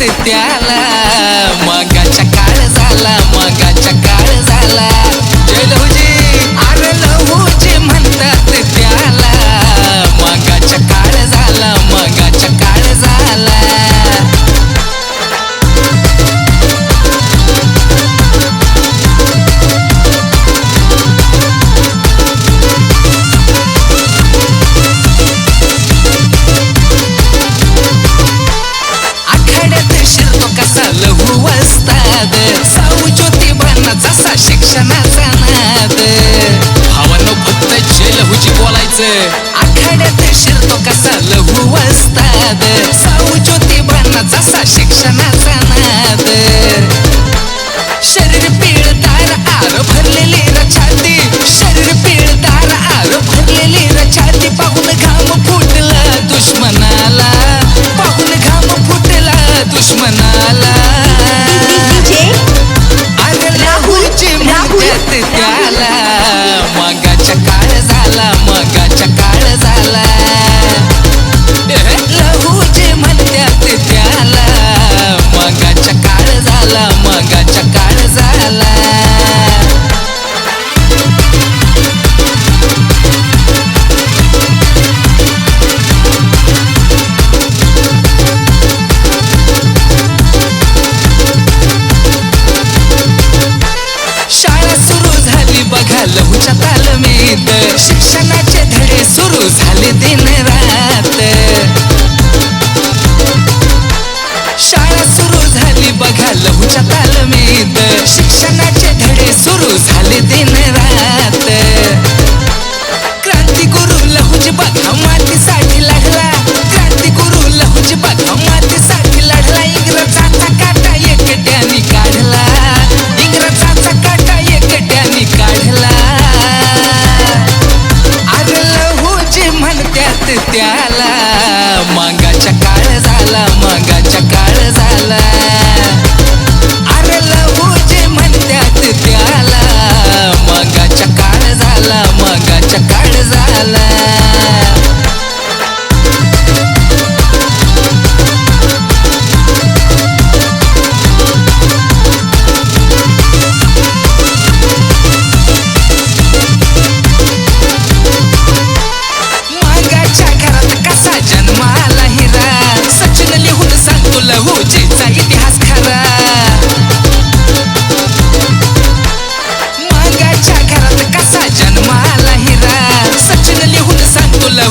म्हणते त्याला मगाच्या काळ झाला मगाच्या काळ झाला. जय लहूजी अरे लहूजी म्हणतात त्याला मगाच्या काळ झाला मगाच्या काळ झाला. Shana झोपली दिन रात. शाळा सुरू झाली बघा लघुच्या तालमीत. शिक्षणाचे धडे सुरू झाले दिन रात.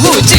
나오지